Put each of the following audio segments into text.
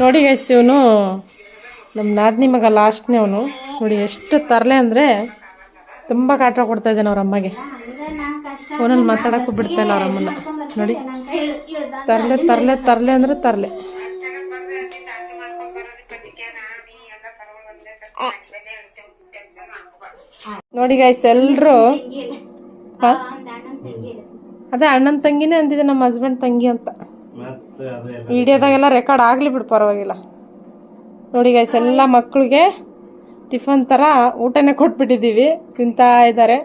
ನೋಡಿ ಗೈಸ್ ಇವನು ನಮ್ಮ ನಾದಿನಿ ಮಗ ಲಾಸ್ಟ್ನೇ ಅವನು. ನೋಡಿ ಎಷ್ಟು ತರಲೆ ಅಂದರೆ ತುಂಬ ಕಾಟ ಕೊಡ್ತಾ ಇದ್ದಾನೆ ಅವ್ರ ಅಮ್ಮಗೆ. ಫೋನಲ್ಲಿ ಮಾತಾಡೋಕ್ಕೂ ಬಿಡ್ತಾ ಇಲ್ಲ ಅವ್ರ ಅಮ್ಮನ ನೋಡಿ, ತರಲೆ ತರಲೆ ತರಲೆ ಅಂದರೆ ತರಲೆ. ನೋಡಿ ಗೈಸ್ ಎಲ್ಲರೂ? ಅದೇ ಅಣ್ಣನ ತಂಗಿನೇ ಅಂದಿದೆ ನಮ್ಮ ಹಸ್ಬೆಂಡ್ ತಂಗಿ ಅಂತ. ವಿಡಿಯೋದಾಗೆಲ್ಲ ರೆಕಾರ್ಡ್ ಆಗಲಿ ಬಿಡು ಪರವಾಗಿಲ್ಲ. ನೋಡಿ ಗೈಸ್ ಎಲ್ಲ ಮಕ್ಕಳಿಗೆ ಟಿಫನ್ ಥರ ಊಟನೇ ಕೊಟ್ಬಿಟ್ಟಿದ್ದೀವಿ. ತಿಂತಾ ಇದ್ದಾರೆ.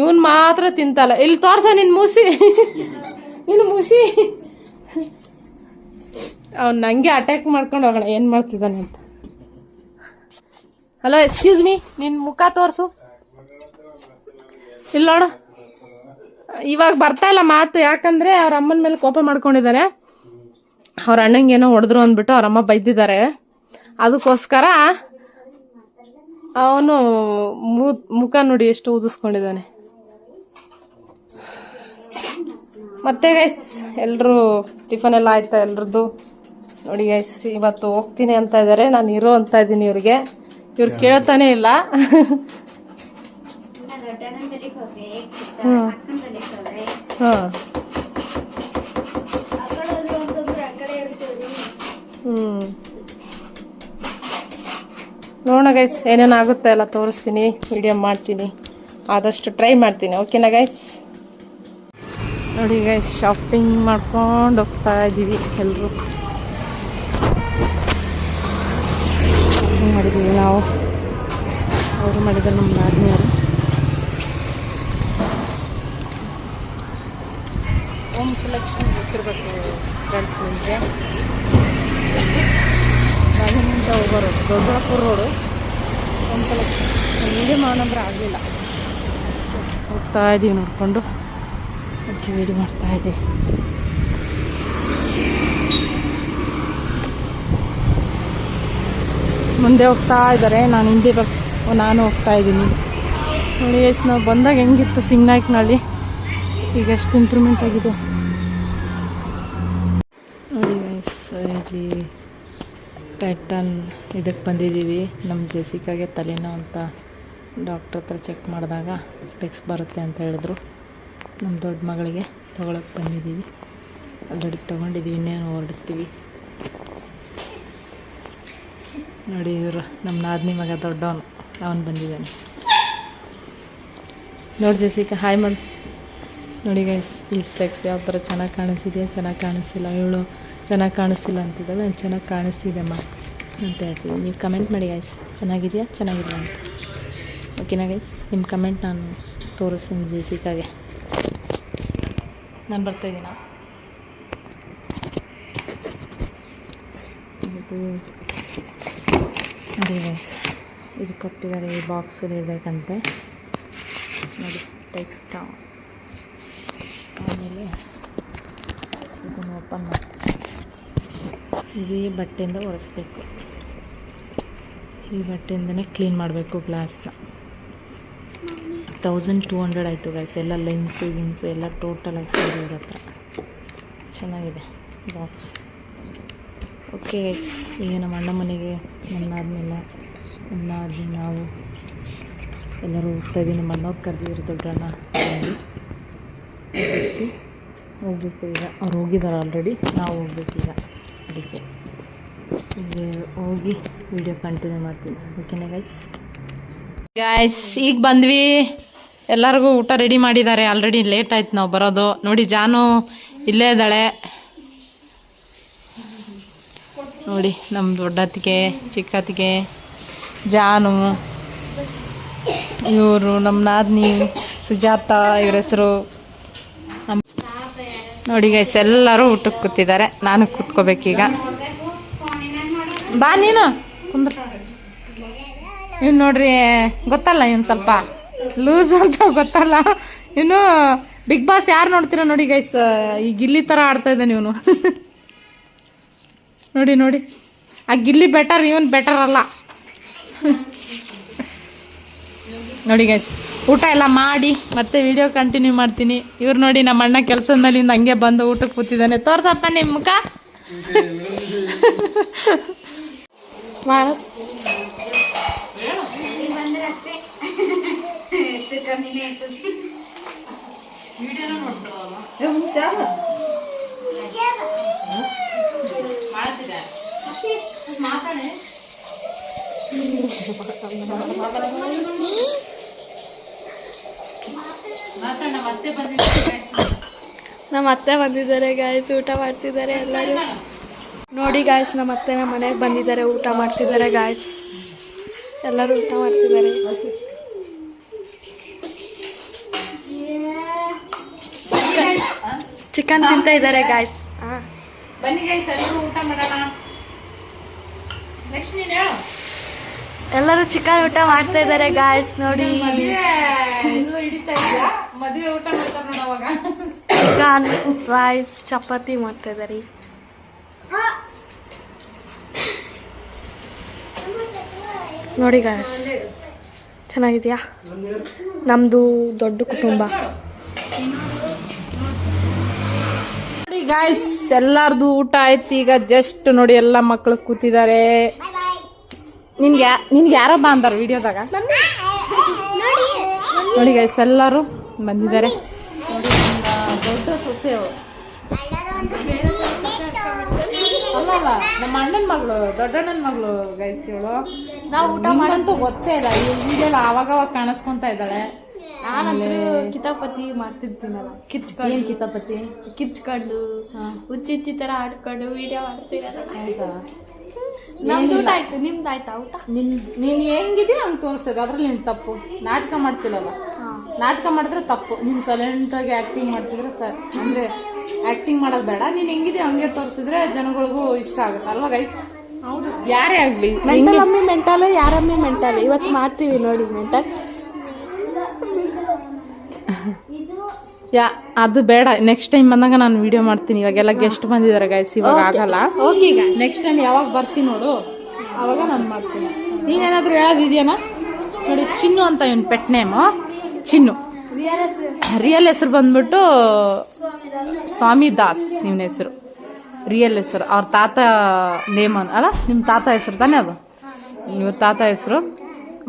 ಇವನು ಮಾತ್ರ ತಿಂತಲ್ಲ. ಇಲ್ಲಿ ತೋರ್ಸ ನಿನ್ ಮೂಸಿ. ನಿನ್ ಮೂಸಿ. ಅವ್ನು ನಂಗೆ ಅಟ್ಯಾಕ್ ಮಾಡ್ಕೊಂಡು ಹೋಗೋಣ. ಏನು ಮಾಡ್ತಿದ್ದಾನೆ ಅಂತ. ಹಲೋ ಎಕ್ಸ್ಕ್ಯೂಸ್ ಮೀ ನಿನ್ನ ಮುಖ ತೋರಿಸು. ಇಲ್ಲ ನೋಡು. ಇವಾಗ ಬರ್ತಾ ಇಲ್ಲ ಮಾತು. ಯಾಕಂದ್ರೆ ಅವ್ರ ಅಮ್ಮನ ಮೇಲೆ ಕೋಪ ಮಾಡ್ಕೊಂಡಿದ್ದಾನೆ ಅವ್ರ ಅಣ್ಣಂಗೆ ಏನೋ ಹೊಡೆದ್ರು ಅಂದ್ಬಿಟ್ಟು ಅವರಮ್ಮ ಅಮ್ಮ ಬೈದಿದ್ದಾರೆ. ಅದಕ್ಕೋಸ್ಕರ ಅವನು ಮುಖ ನೋಡಿ ಎಷ್ಟು ಊದಿಸ್ಕೊಂಡಿದ್ದಾನೆ. ಮತ್ತೆ ಗೈಸ್ ಎಲ್ಲರೂ ಟಿಫನ್ ಎಲ್ಲ ಆಯ್ತಾ ಎಲ್ರದ್ದು? ನೋಡಿ ಗೈಸ್ ಇವತ್ತು ಹೋಗ್ತೀನಿ ಅಂತ ಇದ್ದಾರೆ ನಾನು ಇರೋ ಅಂತ ಇದ್ದೀನಿ ಇವ್ರಿಗೆ. ಇವ್ರು ಕೇಳ್ತಾನೆ ಇಲ್ಲ. ಹ್ಮ್. ಹಾಂ ಹ್ಮ್. ನೋಡೋಣ ಗೈಸ್ ಏನೇನಾಗುತ್ತೆ ಎಲ್ಲ ತೋರಿಸ್ತೀನಿ ವಿಡಿಯೋ ಮಾಡ್ತೀನಿ. ಆದಷ್ಟು ಟ್ರೈ ಮಾಡ್ತೀನಿ ಓಕೆನಾ ಗೈಸ್ ನೋಡಿ ಗೈಸ್ ಶಾಪಿಂಗ್ ಮಾಡ್ಕೊಂಡು ಹೋಗ್ತಾ ಇದ್ದೀವಿ ಎಲ್ಲರೂ ಮಾಡಿದ್ದೀವಿ ನಾವು. ಅವರು ಮಾಡಿದ್ದಾರೆ ನಮ್ಮ ಆದ್ಮೇಲೆ ಹೋಮ್ ಕಲೆಕ್ಷನ್ ಗೊತ್ತಿರಬೇಕು ಫ್ರೆಂಡ್ಸ್ ನಿಮಗೆ. ಹೋಗೋ ರೋಡ್. ರೋಡು ಕಲೆಕ್ಷನ್ ವೀಡಿಯೋ ಆಗಲಿಲ್ಲ. ಹೋಗ್ತಾ ಇದ್ದೀವಿ ನೋಡಿಕೊಂಡು. ಅದಕ್ಕೆ ವೀಡಿಯೋ ಮಾಡ್ತಾ ಇದ್ದೀವಿ ಮುಂದೆ ಹೋಗ್ತಾ ಇದ್ದಾರೆ ನಾನು ಹಿಂದೆ ನಾನು ಹೋಗ್ತಾ ಇದ್ದೀನಿ ನೋಡಿ ಎಸ್ ನಾವು ಬಂದಾಗ ಹೆಂಗಿತ್ತು ಸಿಂಗ್ನಾಯ್ಕನಹಳ್ಳಿ ಈಗ ಎಷ್ಟು ಇಂಪ್ರೂವ್ಮೆಂಟ್ ಆಗಿದೆ? ನೋಡಿ ಇಲ್ಲಿ ಟೈಟನ್ ಇದಕ್ಕೆ ಬಂದಿದ್ದೀವಿ. ನಮ್ಮ ಜೆಸಿಕಾಗೆ ತಲೆನೋ ಅಂತ ಡಾಕ್ಟ್ರ್ ಹತ್ರ ಚೆಕ್ ಮಾಡಿದಾಗ ಸ್ಪೆಕ್ಸ್ ಬರುತ್ತೆ ಅಂತ ಹೇಳಿದ್ರು. ನಮ್ಮ ದೊಡ್ಡ ಮಗಳಿಗೆ ತೊಗೊಳಕ್ಕೆ ಬಂದಿದ್ದೀವಿ. ಆಲ್ರೆಡಿ ತೊಗೊಂಡಿದ್ದೀವಿ, ಇನ್ನೇನು ಹೊರಡ್ತೀವಿ. ನೋಡಿ ಇವರು ನಮ್ಮ ನಾದಿನಿ ಮಗ ದೊಡ್ಡವನು. ಅವನು ಬಂದಿದ್ದಾನೆ. ನೋಡಿ ಜೆಸಿಕಾ ಹಾಯ್ ಮಾಡಿ ನೋಡಿ ಗೈಸ್ ಈ ಸ್ಪೆಕ್ಸ್ ಯಾವ ಥರ ಚೆನ್ನಾಗಿ ಕಾಣಿಸಿದೆಯಾ ಚೆನ್ನಾಗಿ ಕಾಣಿಸಿಲ್ಲ ಇವಳು ಚೆನ್ನಾಗಿ ಕಾಣಿಸ್ತಿಲ್ಲ ಅಂತಿದ್ದಾಳೆ ನಾನು ಚೆನ್ನಾಗಿ ಕಾಣಿಸ್ತಿದ್ದೆಮ್ಮ ಅಂತ ಹೇಳ್ತೀನಿ ನೀವು ಕಮೆಂಟ್ ಮಾಡಿ ಗೈಸ್ ಚೆನ್ನಾಗಿದೆಯಾ? ಚೆನ್ನಾಗಿಲ್ಲ ಅಂತ. ಓಕೆನಾ ಗೈಸ್ ನಿಮ್ಮ ಕಮೆಂಟ್ ನಾನು ತೋರಿಸ್ತೀನಿ ಜೇಸಿಕಾಗೆ. ನಾನು ಬರ್ತಾಯಿದ್ದೀನ ಇದು ಅದೇ ಗೈಸ್ ಇದು ಕೊಟ್ಟಿದ್ದಾರೆ ಈ ಬಾಕ್ಸಲ್ಲಿ ಇರಬೇಕಂತೆ ನೋಡಿ ಟೈಟ್ ಆಮೇಲೆ ಇದನ್ನು ಓಪನ್ ಮಾಡ್ತೀನಿ. ಇದು ಈ ಬಟ್ಟೆಯಿಂದ ಒರೆಸ್ಬೇಕು. ಈ ಬಟ್ಟೆಯಿಂದನೇ ಕ್ಲೀನ್ ಮಾಡಬೇಕು ಗ್ಲಾಸ್ನ ತೌಸಂಡ್ ಟೂ ಹಂಡ್ರೆಡ್ ಆಯಿತು ಗೈಸ್ ಎಲ್ಲ ಲೆನ್ಸು ಗಿನ್ಸು ಎಲ್ಲ ಟೋಟಲ್ ಸೇರಿ ಇವ್ರ ಹತ್ರ ಚೆನ್ನಾಗಿದೆ ಬಾಕ್ಸ್ ಓಕೆ ಗೈಸ್ ಈಗ ನಮ್ಮ ಅಣ್ಣ ಮನೆಗೆ ನನ್ನಾದ್ಮೇಲೆ ನನ್ನಾದ್ಮೇಲೆ ನಾವು ಎಲ್ಲರೂ ಹೋಗ್ತಾ ಇದ್ದೀವಿ ನಮ್ಮ ಅಣ್ಣವ್ರು ಕರೆದಿದ್ರು ದೊಡ್ಡಣ್ಣ ಹೋಗ್ಬೇಕು ಈಗ. ಅವ್ರು ಹೋಗಿದ್ದಾರೆ ಆಲ್ರೆಡಿ ನಾವು ಹೋಗ್ಬೇಕು ಈಗ. ಈಗ ಹೋಗಿ ವಿಡಿಯೋ ಕಂಟಿನ್ಯೂ ಮಾಡ್ತೀನಿ. ಓಕೆನಾ ಗೈಸ್ ಗಾಯ್ಸ್ ಈಗ ಬಂದ್ವಿ. ಎಲ್ಲರಿಗೂ ಊಟ ರೆಡಿ ಮಾಡಿದ್ದಾರೆ. ಆಲ್ರೆಡಿ ಲೇಟ್ ಆಯ್ತು ನಾವು ಬರೋದು. ನೋಡಿ, ಜಾನು ಇಲ್ಲೇ ಇದ್ದಾಳೆ. ನೋಡಿ ನಮ್ಮ ದೊಡ್ಡತ್ತಿಗೆ, ಚಿಕ್ಕತ್ತಿಗೆ, ಜಾನು, ಇವರು ನಮ್ಮ ನಾದಿನಿ, ಸುಜಾತ, ಇವ್ರ ಹೆಸರು ನೋಡಿ ಗೈಸ್ ಎಲ್ಲರೂ ಊಟಕ್ಕೆ ಕೂತಿದ್ದಾರೆ. ನಾನು ಕೂತ್ಕೋಬೇಕೀಗ. ಬಾ ನೀನು. ಕುಂದ್ರ. ಇವ್ನು ನೋಡ್ರಿ, ಗೊತ್ತಲ್ಲ ಇವ್ನು ಸ್ವಲ್ಪ ಲೂಸ್ ಅಂತ ಗೊತ್ತಲ್ಲ. ಇನ್ನು ಬಿಗ್ ಬಾಸ್ ಯಾರು ನೋಡ್ತೀರ ನೋಡಿ ಗೈಸ್ ಈ ಗಿಲ್ಲಿ ಥರ ಆಡ್ತಾ ಇದ್ದಾನೆ ಇವನು. ನೋಡಿ ನೋಡಿ. ಆ ಗಿಲ್ಲಿ ಬೆಟರ್ ಇವನು ಬೆಟರ್ ಅಲ್ಲ. ನೋಡಿ ಗೈಸ್ ಊಟ ಎಲ್ಲ ಮಾಡಿ, ಮತ್ತೆ ವಿಡಿಯೋ ಕಂಟಿನ್ಯೂ ಮಾಡ್ತೀನಿ. ಇವ್ರು ನೋಡಿ ನಮ್ಮ ಅಣ್ಣ ಕೆಲಸದ ಮೇಲಿಂದ ಹಂಗೆ ಬಂದು ಊಟಕ್ಕೆ ಕೂತಿದ್ದಾನೆ. ತೋರ್ಸಪ್ಪ ನಿಮ್ಮ ಮುಖ. ಮಾಡ. ನಮ್ಮ ಅತ್ತೆ ಬಂದಿದ್ದಾರೆ ಗಾಯ್ಸ್ ಊಟ ಮಾಡ್ತಿದ್ದಾರೆ ಎಲ್ಲರೂ. ನೋಡಿ ಗಾಯ್ಸ್ ನಮ್ಮ ಅತ್ತೆ ನಮ್ಮ ಮನೆಗೆ ಬಂದಿದ್ದಾರೆ ಊಟ ಮಾಡ್ತಿದ್ದಾರೆ ಗಾಯ್ಸ್ ಎಲ್ಲರೂ ಊಟ ಮಾಡ್ತಿದ್ದಾರೆ. ಚಿಕನ್ ತಿಂತ ಇದ್ದಾರೆ ಗಾಯ್ಸ್ ಬನ್ನಿ ಗಾಯ್ಸ್ ಎಲ್ಲರೂ ಊಟ ಮಾಡೋಣ. ನೆಕ್ಸ್ಟ್ ನೀನು ಹೇಳು. ಎಲ್ಲರೂ ಚಿಕನ್ ಊಟ ಮಾಡ್ತಾ ಇದ್ದಾರೆ ಗಾಯ್ಸ್ ನೋಡಿ. ಹಿಡಿತಾ ಇದ್ಯಾ ಮದುವೆ ಊಟ ಮಾಡ್ತಾರೆ ನೋಡು ಅವಾಗ. ಚಿಕನ್ ರೈಸ್ ಚಪಾತಿ ಮಾಡ್ತಾ ಇದ್ದಾರೆ ನೋಡಿ ಗಾಯ್ಸ್ ಚೆನ್ನಾಗಿದೆಯಾ? ನಮ್ದು ದೊಡ್ಡ ಕುಟುಂಬ. ನೋಡಿ ಗಾಯ್ಸ್ ಎಲ್ಲಾರ್ದು ಊಟ ಆಯ್ತು ಈಗ ಜಸ್ಟ್ ನೋಡಿ ಎಲ್ಲ ಮಕ್ಕಳು ಕೂತಿದ್ದಾರೆ. ನಿನ್ಗೆ ಯಾ- ನಿನ್ಗೆ ಯಾರೋ ಬಾ ಅಂದಾರ ವಿಡಿಯೋದಾಗ ನೋಡಿ ಗಾಯ್ಸ್ ಎಲ್ಲರೂ ಬಂದಿದ್ದಾರೆ. ನೋಡಿ ದೊಡ್ಡ ಸೊಸೆ ಅವ್ಳು. ಅಲ್ಲ ಅಲ್ಲ ನಮ್ಮ ಅಣ್ಣನ ಮಗಳು ದೊಡ್ಡಣ್ಣನ ಮಗಳು ಇವಳು. ನಾವು ಊಟ ಮಾಡಂತೂ ಗೊತ್ತೇ ಇಲ್ಲ ಈಗೆಲ್ಲ ಅವಾಗ ಕಾಣಿಸ್ಕೊಂತ ಇದ್ದಾಳೆ. ಕಿತಾಪತಿ ಮಾಡ್ತಿರ್ತೀನಲ್ಲ ಕಿರ್ಚ್ಕೊಂಡು ಏನು ಕಿತಾಪತಿ? ಕಿರ್ಚ್ಕೊಂಡು. ಹುಚ್ಚಿ ಹುಚ್ಚಿ ಥರ ಆಡ್ಕೊಂಡು ವಿಡಿಯೋ ಮಾಡ್ತೀರಲ್ಲ ನಮ್ದು ಊಟ ಆಯ್ತು ನಿಮ್ದು ಆಯ್ತಾ ಊಟ? ನಿನ್ ನೀನ್ ಹೆಂಗಿದೆಯೋ ಹಂಗೆ ತೋರಿಸೋದು? ಅದ್ರಲ್ಲಿ ನಿನ್ ತಪ್ಪು. ನಾಟಕ ಮಾಡ್ತಿಲ್ಲಲ್ಲ? ನಾಟಕ ಮಾಡಿದ್ರೆ ತಪ್ಪು. ನೀವು ಸೈಲೆಂಟಾಗಿ ಆಗಿ ಆಕ್ಟಿಂಗ್ ಮಾಡ್ತಿದ್ರೆ ಸರ್ ಅಂದ್ರೆ ಆಕ್ಟಿಂಗ್ ಮಾಡೋದು ಬೇಡ. ನೀನು ಹೆಂಗಿದೆ ಹಂಗೆ ತೋರಿಸಿದ್ರೆ ಜನಗಳಿಗೂ ಇಷ್ಟ ಆಗುತ್ತೆ. ಅಲ್ವಾ ಗೈಸ್ ಹೌದು. ಯಾರೇ ಆಗಲಿ ಮೆಂಟಲ್ ಅಮ್ಮಿ ಮೆಂಟಲ್ ಯಾರಮ್ಮಿ ಮೆಂಟಲ್ ಇವತ್ತು ಮಾಡ್ತೀವಿ ನೋಡಿ ಮೆಂಟಲ್ ಯಾ ಅದು ಬೇಡ. ನೆಕ್ಸ್ಟ್ ಟೈಮ್ ಬಂದಾಗ ನಾನು ವಿಡಿಯೋ ಮಾಡ್ತೀನಿ. ಇವಾಗೆಲ್ಲ ಗೆಸ್ಟ್ ಬಂದಿದ್ದಾರೆ ಗೈಸ್ ಇವಾಗ ಆಗಲ್ಲ. ಓಕೆ ನೆಕ್ಸ್ಟ್ ಟೈಮ್ ಯಾವಾಗ ಬರ್ತೀನಿ ನೋಡು. ಅವಾಗ ನಾನು ಮಾಡ್ತೀನಿ. ನೀನೇನಾದ್ರೂ ಹೇಳೋದಿದೆಯಾ ನೋಡಿ ಚಿನ್ನು ಅಂತ ಇವನ್ ಪೆಟ್ ನೇಮು ಚಿನ್ನು. ರಿಯಲ್ ಹೆಸರು? ಬಂದ್ಬಿಟ್ಟು ಸ್ವಾಮಿ ದಾಸ್ ಇವನ ಹೆಸರು. ರಿಯಲ್ ಹೆಸರು. ಅವ್ರ ತಾತ ನೇಮ್ ಅಲ್ಲ ನಿಮ್ಮ ತಾತ ಹೆಸರು ತಾನೇ ಅದು? ಇವ್ರ ತಾತ ಹೆಸರು.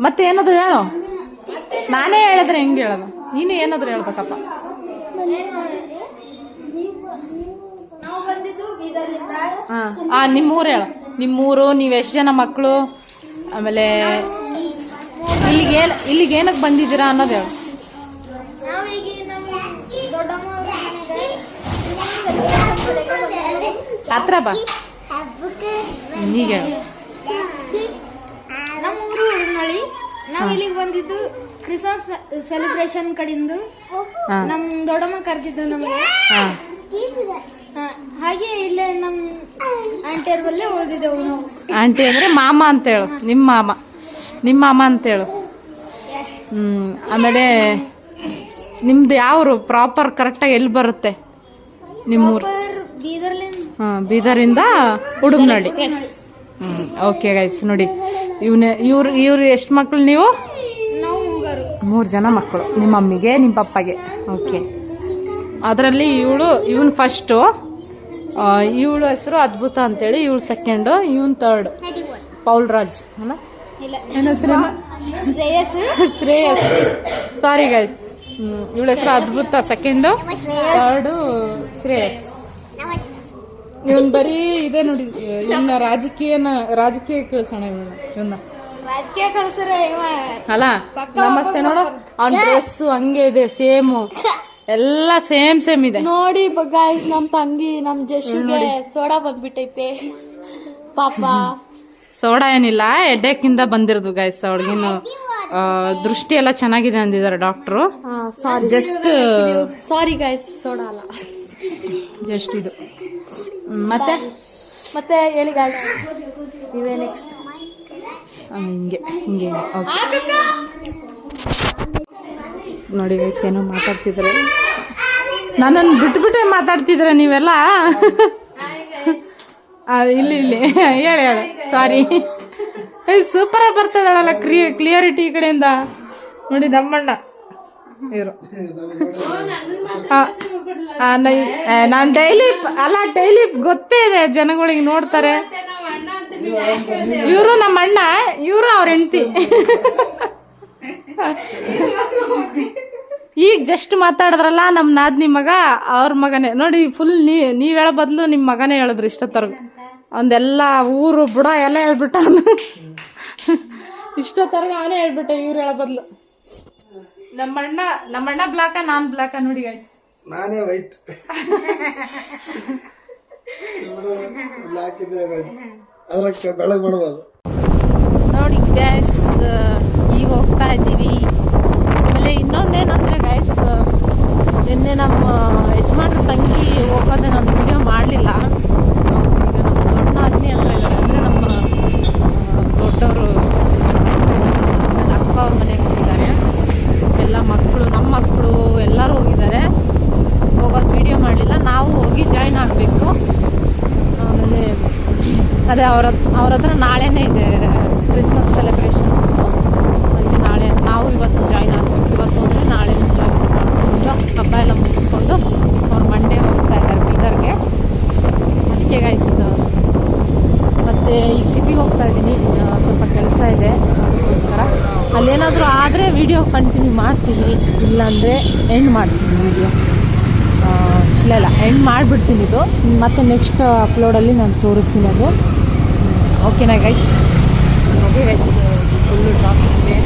ಮತ್ತೆ ಏನಾದ್ರು ಹೇಳೋ? ನಾನೇ ಹೇಳಿದ್ರೆ ಹೆಂಗೆ ಹೇಳೋದು? ನೀನು ಏನಾದ್ರು ಹೇಳ್ಬೇಕಪ್ಪ. ಹಾ. ನಿಮ್ಮೂರು ಹೇಳು. ನಿಮ್ಮೂರು ನೀವು ಎಷ್ಟು ಜನ ಮಕ್ಕಳು ಆಮೇಲೆ ಇಲ್ಲಿಗೆ ಇಲ್ಲಿಗೆ ಏನಕ್ಕೆ ಬಂದಿದ್ದೀರಾ ಅನ್ನೋದು ಹೇಳು. ಹತ್ರ ಬಾ. ನಮ್ಮ ಊರು ಉಡುನಳ್ಳಿ ನಾವು ಇಲ್ಲಿಗೆ ಬಂದಿದ್ದು ಕ್ರಿಸ್ಮಸ್ ಸೆಲೆಬ್ರೇಷನ್ ಕಡಿಂದು. ನಮ್ ದೊಡ್ಡಮ್ಮ ಕರೆದಿದ್ದು ನಮಗೆ. ಹಾಗೆ ಇಲ್ಲೇ ನಮ್ ಆಂಟಿಯರ್ ಬಲ್ಲೇ ಉಳಿದಿದ್ದೆವು ನಾವು. ಆಂಟಿ ಅಂದ್ರೆ ಮಾಮ ಅಂತ ಹೇಳು. ನಿಮ್ಮ ಮಾಮ. ನಿಮ್ಮ ಮಾಮ ಅಂತ ಹೇಳು. ಹ್ಮ್. ಆಮೇಲೆ ನಿಮ್ದು ಯಾವ್ರು? ಪ್ರಾಪರ್ ಕರೆಕ್ಟಾಗಿ ಎಲ್ಲಿ ಬರುತ್ತೆ? ನಿಮ್ಮೂರು ಹಾಂ ಬೀದರಿಂದ ಉಡುಮ್ನಳ್ಳಿ ಹ್ಮ್ ಓಕೆ ಗೈಸ್ ನೋಡಿ. ಇವನ ಇವ್ರು ಇವ್ರು ಎಷ್ಟು ಮಕ್ಕಳು ನೀವು? ಮೂರು ಜನ ಮಕ್ಕಳು ನಿಮ್ಮ ಮಮ್ಮಿಗೆ ನಿಮ್ಮ ಪಪ್ಪಗೆ. ಓಕೆ ಅದರಲ್ಲಿ ಇವಳು ಇವನ್ ಫಸ್ಟು ಇವಳು ಹೆಸರು ಅದ್ಭುತ ಅಂತೇಳಿ ಇವಳು ಸೆಕೆಂಡು ಇವನ್ ಥರ್ಡ್ ಪೌಲ್ ರಾಜ್ ಅಲ್ಲ ಶ್ರೇಯಸ್. ಶ್ರೇಯಸ್. ಸಾರಿ ಗೈಸ್ ಇವಳ ಹೆಸರು ಅದ್ಭುತ. Second third Shreyas. ಇವನ್ ಬರೀ ಇದೆ ನೋಡಿ ಇವನ್ನ ರಾಜಕೀಯನ ರಾಜಕೀಯ ಕಳ್ಸೋಣ ಇವನ್ನ ಇವನ್ನ. ಅಲ್ಲ ನಮಸ್ತೆ ನೋಡು ಅವ್ನ ಡ್ರೆಸ್ ಹಂಗೆ ಇದೆ ಸೇಮ್ ಎಲ್ಲ ಸೇಮ್ ಸೇಮ್ ಇದೆ. ನೋಡಿ ಗಾಯ್ಸ್ ನಮ್ ತಂಗಿ ನಮ್ ಜಶುಗೆ ಸೋಡಾ ಬಂದ್ಬಿಟ್ಟೈತೆ. ಪಾಪ. ಸೋಡಾ ಏನಿಲ್ಲ ಎಡ್ಡೆಕ್ಕಿಂದ ಬಂದಿರೋದು ಗೈಸ್ ಅವಳಿಗೇನು ದೃಷ್ಟಿ ಎಲ್ಲ ಚೆನ್ನಾಗಿದೆ ಅಂದಿದ್ದಾರೆ doctor. Just sorry guys just ಇದು. ಮತ್ತೆ? ಮತ್ತೆ ಹೇಳಿ ಗಾಯ್ಸ್ ನೀವೇ ನೆಕ್ಸ್ಟ್ ಹಿಂಗೆ ಹಿಂಗೆ ಓಕೆ ನೋಡಿ ಗೈಸ್ ಏನೋ ಮಾತಾಡ್ತಿದ್ರೆ ನನ್ನನ್ನು ಬಿಟ್ಬಿಟ್ಟೆ ಮಾತಾಡ್ತಿದ್ರೆ ನೀವೆಲ್ಲ? ಇಲ್ಲಿ ಇಲ್ಲಿ. ಹೇಳಿ ಹೇಳಿ. ಸಾರಿ ಸೂಪರ್ ಆಗಿ ಕ್ರಿಯ ಕ್ಲಿಯರಿಟಿ ಈ ಕಡೆಯಿಂದ. ನೋಡಿ ನಮ್ಮಣ್ಣ. ಇವರು. ನಾನು ಡೈಲಿ ಅಲ್ಲ ಡೈಲಿ ಗೊತ್ತೇ ಇದೆ ಜನಗಳಿಗೆ ನೋಡ್ತಾರೆ. ಇವರು ನಮ್ಮ ಅಣ್ಣ ಇವರು ಅವ್ರ ಹೆಂಡತಿ. ಈಗ ಜಸ್ಟ್ ಮಾತಾಡಿದ್ರಲ್ಲ ನಮ್ಮ ನಾದ್ನಿ ಮಗ, ಅವ್ರ ಮಗನೇ. ನೋಡಿ ಫುಲ್ ನೀ, ನೀವ್ ಹೇಳೋ ಬದಲು ನಿಮ್ಮ ಮಗನೇ ಹೇಳಿದ್ರು ಇಷ್ಟೊತ್ತರ್ಗು. ಒಂದೆಲ್ಲ ಊರು ಬುಡ ಎಲ್ಲ ಹೇಳ್ಬಿಟ್ಟ. ಇಷ್ಟೋ ಇಷ್ಟೊತ್ತರ್ಗು ಅವನೇ ಹೇಳ್ಬಿಟ್ಟೆ ಇವ್ರು ಹೇಳ ಬದಲು. ನಮ್ಮಣ್ಣ ನಮ್ಮಣ್ಣ ಬ್ಲಾಕ ನಾನ್ ಬ್ಲಾಕ ನೋಡಿ ಗೈಸ್ ನಾನೇ ವೈಟ್ ಬ್ಲಾಕ್ ಇದ್ರೆ ಅದ್ರಕ್ಕೆ ಬೆಳಗ್ಗೆ ಮಾಡ್ಬೋದು. ನೋಡಿ ಗ್ಯಾಸ್ ಈಗ ಹೋಗ್ತಾ ಇದ್ದೀವಿ. ಆಮೇಲೆ ಇನ್ನೊಂದೇನಂದ್ರೆ ಗ್ಯಾಸ್ ನಿನ್ನೆ ನಮ್ಮ ಯಜಮಾನ್ರ ತಂಗಿ ಹೋಗೋದೇ ನಾನು ವಿಡಿಯೋ ಮಾಡಲಿಲ್ಲ. ನಾದ್ನಿ ಹತ್ರ ಅಂದರೆ ನಮ್ಮ ದೊಡ್ಡವರು ಅಪ್ಪ ಅವ್ರ ಮನೆಗೆ ಹೋಗಿದ್ದಾರೆ. ಎಲ್ಲ ಮಕ್ಕಳು, ನಮ್ಮ ಮಕ್ಕಳು ಎಲ್ಲರೂ ಹೋಗಿದ್ದಾರೆ. ಹೋಗೋದು ವಿಡಿಯೋ ಮಾಡಲಿಲ್ಲ. ನಾವು ಹೋಗಿ ಜಾಯ್ನ್ ಆಗಬೇಕು. ಆಮೇಲೆ ಅದೇ ಅವ್ರ ಅವ್ರ ಹತ್ರ ನಾಳೆನೇ ಇದೆ ಕ್ರಿಸ್ಮಸ್ ಸೆಲೆಬ್ರೇಷನ್ ಅದಕ್ಕೆ ನಾಳೆ ನಾವು ಇವತ್ತು ಜಾಯ್ನ್ ಆಗಬೇಕು ಇವತ್ತು ಹೋದರೆ ನಾಳೆ ಜಾಯ್ನ್ ಮಾಡ್ಕೊಂಡು ಹಬ್ಬ ಎಲ್ಲ ಮುಗಿಸ್ಕೊಂಡು ಅವ್ರು ಮಂಡೇ ಹೋಗ್ತಾ ಇದ್ದಾರೆ ಬೀದರ್ಗೆ ಅದಕ್ಕೆ ಗೈಸ್ ಮತ್ತು ಹೋಗ್ತಾ ಇದ್ದೀನಿ. ಸ್ವಲ್ಪ ಕೆಲಸ ಇದೆ. ಅದಕ್ಕೋಸ್ಕರ. ಅಲ್ಲೇನಾದರೂ ಆದರೆ ವಿಡಿಯೋ ಕಂಟಿನ್ಯೂ ಮಾಡ್ತೀನಿ. ಇಲ್ಲಾಂದರೆ ಎಂಡ್ ಮಾಡ್ತೀನಿ ವಿಡಿಯೋ ಇಲ್ಲ ಇಲ್ಲ ಎಂಡ್ ಮಾಡಿಬಿಡ್ತೀನಿ ಇದು. ಮತ್ತು ನೆಕ್ಸ್ಟ್ ಅಪ್ಲೋಡಲ್ಲಿ ನಾನು ತೋರಿಸ್ತೀನಿ ಅದು. ಓಕೆನಾ guys okay guys full traffic ಇದೆ.